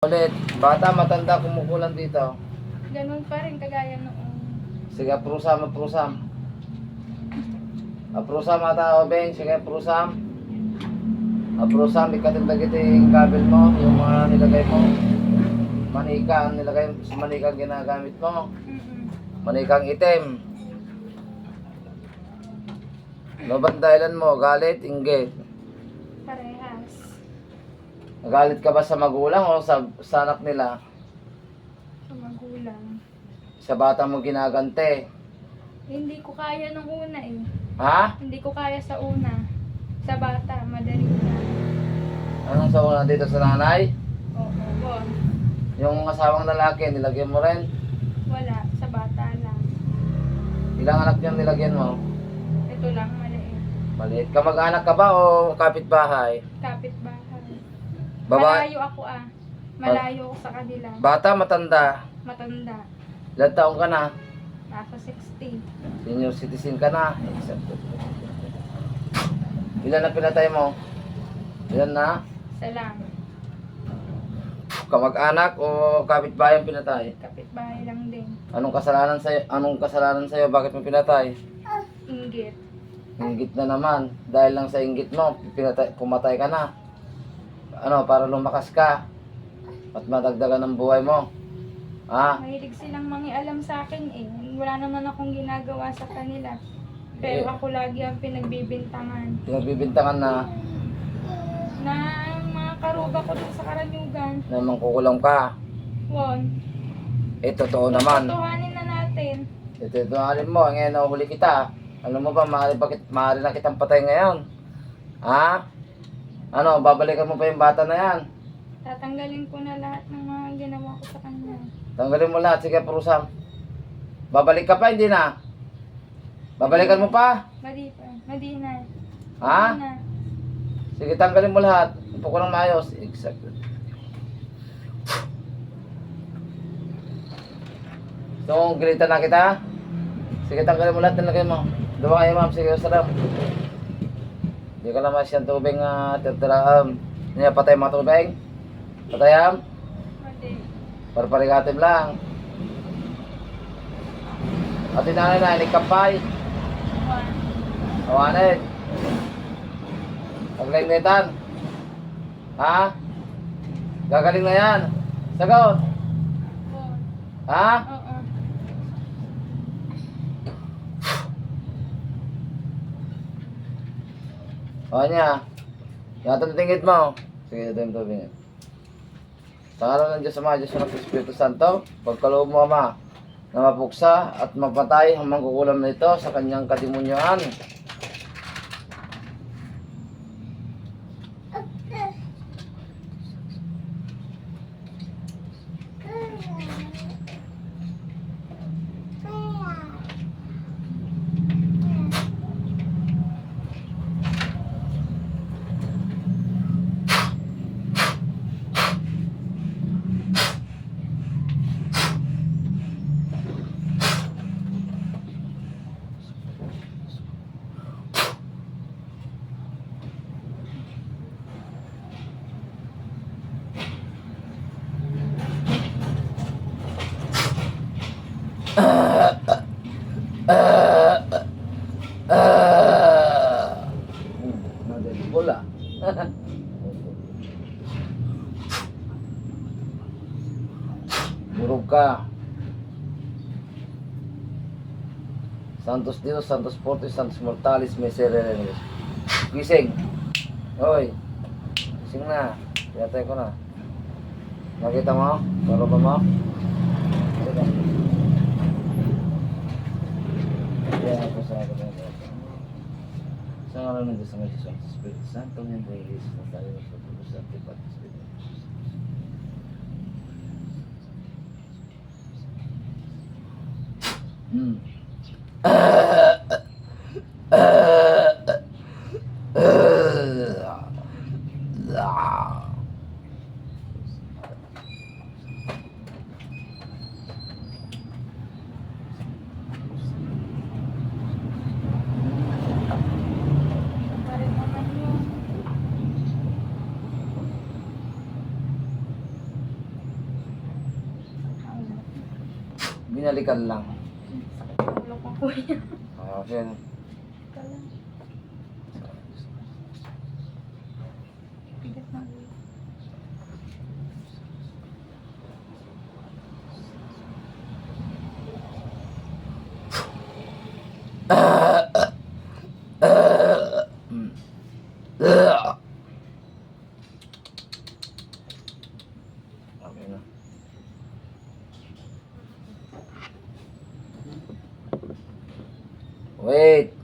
Ulit, bata, matanda, kumukulan dito. Ganun pa rin kagaya noong. Sige, prusam, prusam. Aprusam ata, Obeng. Sige, prusam. Aprusam, ikatindag ito yung kabel mo, yung mga nilagay mo. Manika, ang nilagay mo, sa manika ang ginagamit mo. Mm-mm. Manikang itim. Ang dahilan mo? Galit, inggit. Parehas. Nagalit ka ba sa magulang o sa, sa anak nila? Sa magulang. Sa bata mo ginagante. Hindi ko kaya nung una eh. Ha? Hindi ko kaya sa una. Sa bata, madali na. Anong sa una dito sa nanay? Oo, bon. Yung asawang lalaki, nilagyan mo rin. Wala, sa bata lang. Ilang anak niyang nilagyan mo? Ito lang, maliit. Maliit. Kamag-anak ka ba o kapitbahay? Kapit-bahay. Babae? Malayo ako ah. Malayo ako sa kanila. Bata, matanda. Matanda. Ilan taong ka na? Nasa 60. Senior citizen ka na. Ilan na pinatay mo? Ilan na? Isa lang. Kamag-anak o kapitbahay ang pinatay? Kapit-bahay lang din. Anong kasalanan sa'yo? Anong kasalanan sa'yo? Bakit mo pinatay? Inggit. Inggit na naman. Dahil lang sa inggit mo, pinatay, pumatay ka na. Ano, para lumakas ka. At madagdagan ng buhay mo. Ha? Mahilig silang mangialam sa akin eh. Wala naman akong ginagawa sa kanila. Pero Eh. ako lagi ang pinagbibintangan. Pinagbibintangan na Na mga karuga ko dun sa karanyugan. na mangkukulam ka. Won. Eh, totoo naman. Tutuhanin na natin. Ito, ito, alin mo, ngayon nahuli kita. Alam mo ba, maaari, bakit, maaari na kitang patay ngayon. Ha? Ano, babalikan mo pa yung bata na yan. Tatanggalin ko na lahat ng mga ginawa ko sa kanya. Tanggalin mo lahat, sige, parusam. Babalik ka pa, hindi na. Babalikan mo pa. Madi pa. Madi na. Ha? Madi na. Sige, tanggalin mo lahat. Upo ko ng maayos. Exact. Gusto mong gilitan na kita? Sige, tanggalin mo lahat. Nilagay mo. Dalawa kayo, ma'am. Sige, sarap. Hindi ka naman siyang tubig nga uh, titira. Um, niya patay mga tubig. Patayam. Para parigatim lang. At tinanay na, inikapay. One. Awanin. Paglingnitan. Ha? Gagaling na yan. Sagot. Ha? Oo. O niya. Yata ng tingit mo. Sige, ito yung tubig. Sa ngalan ng Diyos Ama, Diyos ng Espiritu Santo, pagkaloob mo Ama, na mapuksa at mapatay ang mangkukulam nito sa kanyang kadimonyoan. Ah! Madali bola. Burog ka. Santos Dios, Santos Fortes, Santos Mortalis, Misereres. Gising. Hoy. Gising na. Yatay ko na. Nakita mo? Paro ba mo? Sa akin na Sa ngalan ng Diyos ng ang Espiritu Santo, ngayon po yung Jesus na tayo ng pagpapos sa ating pagpapos. Hmm. Pa rin naman yun. Binalikan lang. Sakit ng ulo ko, kuya. Ah, okay. Ito Wait.